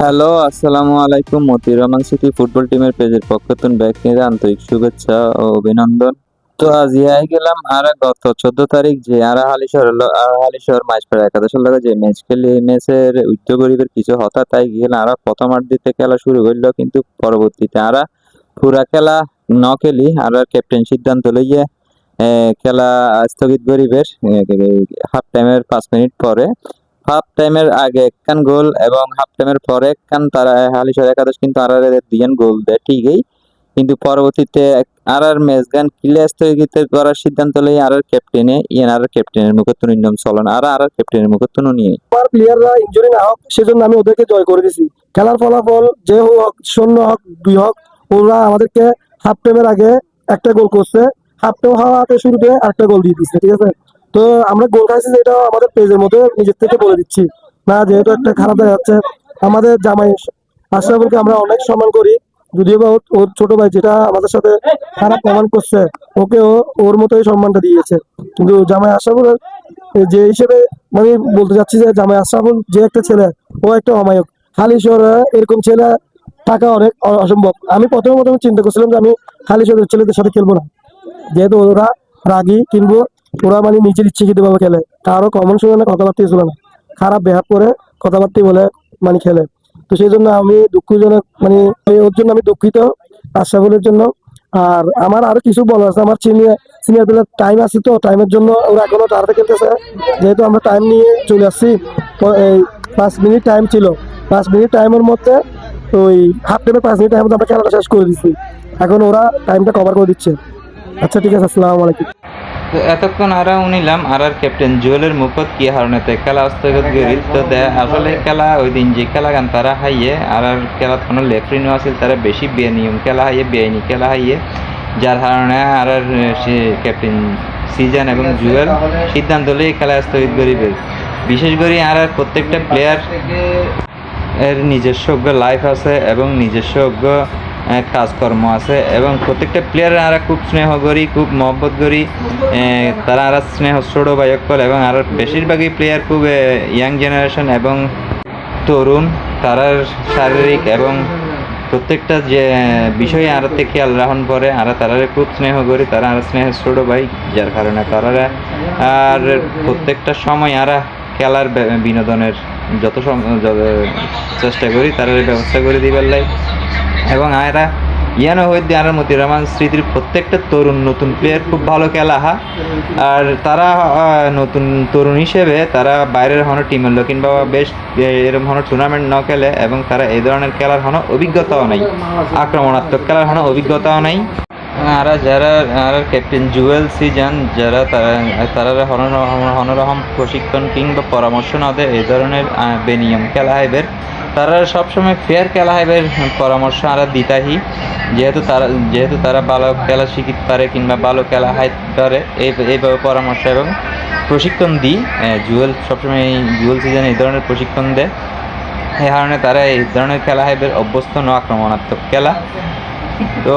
Hello, আসসালামু আলাইকুম। মতি Rahman city football টিমের পেজের পক্ষ থেকে ব্যাকিংয়ের আন্তরিক শুভেচ্ছা ও অভিনন্দন। তো আজ ইয়াই গেলাম আর গত চোদ্দ তারিখ, যে আর হলো আর হালিশহর মাইজপাড়া একাদশের লগে যে ম্যাচ খেলি এই ম্যাচের উদ্যোগ গরিবের কিছু হঠাৎ তাই গেল আর প্রথম আট দিতে খেলা শুরু করল, কিন্তু পরবর্তীতে আর পুরা খেলা ন খেলি আর ক্যাপ্টেন সিদ্ধান্ত লইয়ে খেলা স্থগিত গরিবের হাফ টাইমের পাঁচ মিনিট পরে। হাফ টাইমের আগে একখান গোল এবং হাফ টাইমের পরে একখান তারা হালিশহর একাদশ কিন্তু আর দিয়েন গোল দেয়, ঠিকই। কিন্তু পরবর্তীতে আর আর ম্যাচ গান কিলে স্থগিত করার সিদ্ধান্ত লই আর আর ক্যাপ্টেনে, ইয়ান আর ক্যাপ্টেনের মুখে তুন নিয়ম চলে না আর আর ক্যাপ্টেনের মুখে তুন নিয়ে আমার প্লেয়াররা ইনজুরি না হোক, সেজন্য আমি ওদেরকে জয় করে দিছি। খেলার ফলাফল যে হোক, শূন্য হোক, দুই হোক, ওরা আমাদেরকে হাফ টাইমের আগে একটা গোল করছে। হাফ টাইম হওয়াতে শুরুতে আরেকটা গোল দিয়ে দিচ্ছে ঠিক আছে? তো আমরা গোল খাইছি যেটা আমাদের পেজের মধ্যে নিজের থেকে বলে দিচ্ছি। না, যেহেতু একটা খারাপ দেখা যাচ্ছে, আমাদের জামাই আশরাফুলকে আমরা অনেক সম্মান করি। যদিও বা ওর- ছোট ভাই যেটা আমাদের সাথে খারাপ প্রমাণ করছে ওকে ওর মতোই সম্মানটা দিয়েছে। কিন্তু জামাই আশরাফুল যে হিসেবে মানে বলতে চাচ্ছি যে জামাই আশরাফুল যে একটা ছেলে, ও একটা অমায়ক। হালিশহরে এরকম ছেলে থাকা অনেক অসম্ভব। আমি প্রথমে প্রথমে চিন্তা করছিলাম যে আমি হালিশহরের ছেলেদের সাথে খেলব না। যেহেতু ওরা রাগি, কিনবো ওরা মানে নিজের ইচ্ছাকৃত ভাবে খেলে। কারও কমন শুনে না কথাবার্তা ছিল না। খারাপ ব্যবহার করে কথাবার্তা বলে মানে খেলে। তো সেই জন্য আমি দুঃখজনক মানে ওর জন্য আমি দুঃখিত আশরাফুলের জন্য। আর আমার আরও কিছু বলার আছে। আমার সিনিয়র সিনিয়র প্লেয়ার টাইম আছে তো টাইমের জন্য ওরা এখনও তাড়াতাড়ি খেলতেছে। যেহেতু আমরা টাইম নিয়ে চলে আসছি এই পাঁচ মিনিট টাইম ছিল। পাঁচ মিনিট টাইমের মধ্যে ওই হাফ টাইমে পাঁচ মিনিট টাইমের মধ্যে আমরা খেলাটা শেষ করে দিচ্ছি। এখন ওরা টাইমটা কভার করে দিচ্ছে। আচ্ছা ঠিক আছে, আসসালামু আলাইকুম। তো এতক্ষণ আরা উনিলাম আর আর ক্যাপ্টেন জুয়েলের মুখত কি হারণেতে খেলা স্থগিত গরিল তো আসলে খেলা ওই দিন যে খেলা গান তারা হাইয়ে আর আর খেলা কোনো লেফরি নো আছিল তারা বেশি বেনিয়ম খেলা হাইয়ে বেআইনি খেলা হাইয়ে। যার কারণে আর আর সে ক্যাপ্টেন সিজন এবং জুয়েল সিদ্ধান্ত লই খেলা স্থগিত গরিবের বিশেষ করে আর আর প্রত্যেকটা প্লেয়ার এর নিজস্ব লাইফ আছে এবং নিজস্ব কাজকর্ম আছে এবং প্রত্যেকটা প্লেয়ার আরা খুব স্নেহ করি, খুব মহব্বত করি। তারা আরা স্নেহ ছোট বায়ক করে এবং আর বেশিরভাগই প্লেয়ার খুব ইয়াং জেনারেশন এবং তরুণ তারার শারীরিক এবং প্রত্যেকটা যে বিষয়ে আরাতে খেয়াল রাখুন পরে আর তারারে খুব স্নেহ করি, তারা আর স্নেহ ছোট ভাই যার কারণে তারা আর প্রত্যেকটা সময় আরা খেলার বিনোদনের যত চেষ্টা করি, তার ব্যবস্থা করে দিবার লাই। এবং আয়রা ইয়ানো হইতে আর মতিউর রহমান স্মৃতির প্রত্যেকটা তরুণ নতুন প্লেয়ার খুব ভালো খেলা, হা। আর তারা নতুন তরুণ হিসেবে তারা বাইরের হনো টিমের লোক কিংবা বেশ এরকম হনো টুর্নামেন্ট ন খেলে এবং তারা এই ধরনের খেলার হনো অভিজ্ঞতাও নাই, আক্রমণাত্মক খেলার হনো অভিজ্ঞতাও নাই। আর যারা আর ক্যাপ্টেন জুয়েল সিজান যারা তারা তারা হনরহম প্রশিক্ষণ কিংবা পরামর্শ না দেয় এই ধরনের বেনিয়ম খেলা হাইবের। তারা সবসময় ফেয়ার খেলা হাইবের পরামর্শ আর দিতাহি। যেহেতু তারা যেহেতু তারা ভালো খেলা শিখিতে পারে কিংবা ভালো খেলা পারে এই এইভাবে পরামর্শ এবং প্রশিক্ষণ দিই। জুয়েল সবসময় এই জুয়েল সিজন এই ধরনের প্রশিক্ষণ দেয়। এই কারণে তারা এই ধরনের খেলা হাইবের অভ্যস্ত ন আক্রমণাত্মক খেলা। তো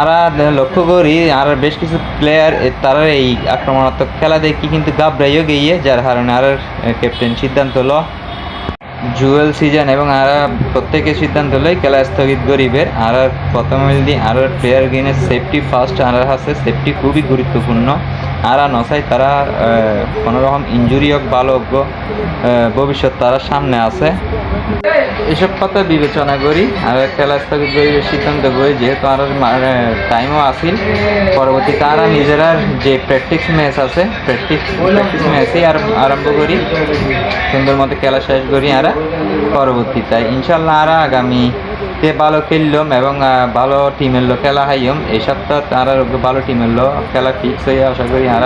আমরা লক্ষ্য করি আর বেশ কিছু প্লেয়ার তারা এই আক্রমণাত্মক খেলা দেখি কিন্তু গাবড়াইও গিয়ে, যার কারণে আর ক্যাপ্টেন সিদ্ধান্ত হলো জুয়েল সিজন এবং আর প্রত্যেকের সিদ্ধান্ত লয় খেলা স্থগিত গরিবের। আর প্রথম আর প্লেয়ার গেনের সেফটি ফার্স্ট আর আছে সেফটি খুবই গুরুত্বপূর্ণ। আর নসাই তারা কোনো রকম ইঞ্জুরি হোক, ভালো হোক ভবিষ্যৎ তারা সামনে আছে। এসব কথা বিবেচনা করি, আর খেলা স্থগিত করি সিদ্ধান্ত করি, যেহেতু আর টাইমও আসিল পরবর্তী তারা নিজেরা যে প্র্যাকটিস ম্যাচ আছে প্র্যাকটিস প্র্যাকটিস ম্যাচেই আর আরম্ভ করি, সুন্দর মতো খেলা শেষ করি আর পরবর্তীতে। ইনশাল্লাহ আর আগামী তে ভালো খেললাম এবং ভালো টিমের লোক খেলা হাইম এই সপ্তাহ তারা ভালো টিমের লোক খেলা ফিক্স হয়ে আশা করি আর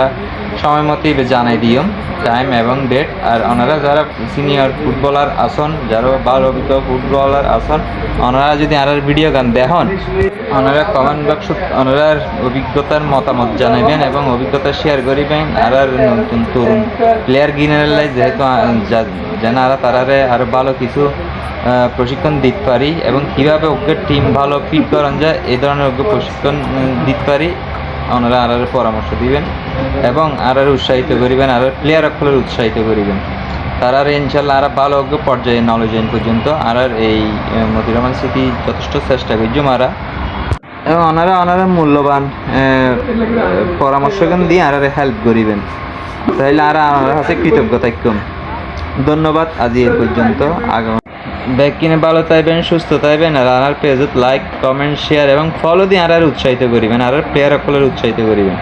সময় মতোই জানাই দিও। টাইম এবং ডেট আর ওনারা যারা সিনিয়র ফুটবলার আসন, যারা ভালো অভিজ্ঞ ফুটবলার আসন, ওনারা যদি আর ভিডিও গান দেখুন, ওনারা কমেন্ট বক্স ওনারার অভিজ্ঞতার মতামত জানাবেন এবং অভিজ্ঞতা শেয়ার করিবেন আর নতুন তরুণ প্লেয়ার গিনার লাই যেহেতু যেন আর তারারে আরও ভালো কিছু প্রশিক্ষণ দিতে পারি এবং কীভাবে ওকে টিম ভালো ফিট করান যায় এই ধরনের ওকে প্রশিক্ষণ দিতে পারি। ওনারা আর পরামর্শ দিবেন এবং আর উৎসাহিত করিবেন আর প্লেয়ার সকলের উৎসাহিত করিবেন। তারা ইনশাল্লাহ আর ভালো পর্যায়ে নলেজ আইন পর্যন্ত আর আর এই আহ, মতিউর রহমান স্মৃতি যথেষ্ট চেষ্টা করছে মারা। এবং ওনারা ওনারা মূল্যবান আহ, পরামর্শগান দিয়ে আর হেল্প করিবেন। তাইলে আর আমার কাছে কৃতজ্ঞতা ধন্যবাদ আজ এই পর্যন্ত। আগাম ব্যাগ কিনে ভালো থাকবেন, সুস্থ থাকবেন, আর আর পেজত লাইক কমেন্ট শেয়ার এবং ফলো দিয়ে আর উৎসাহিত করিবেন আর প্লেয়ার সকলের উৎসাহিত করিবেন।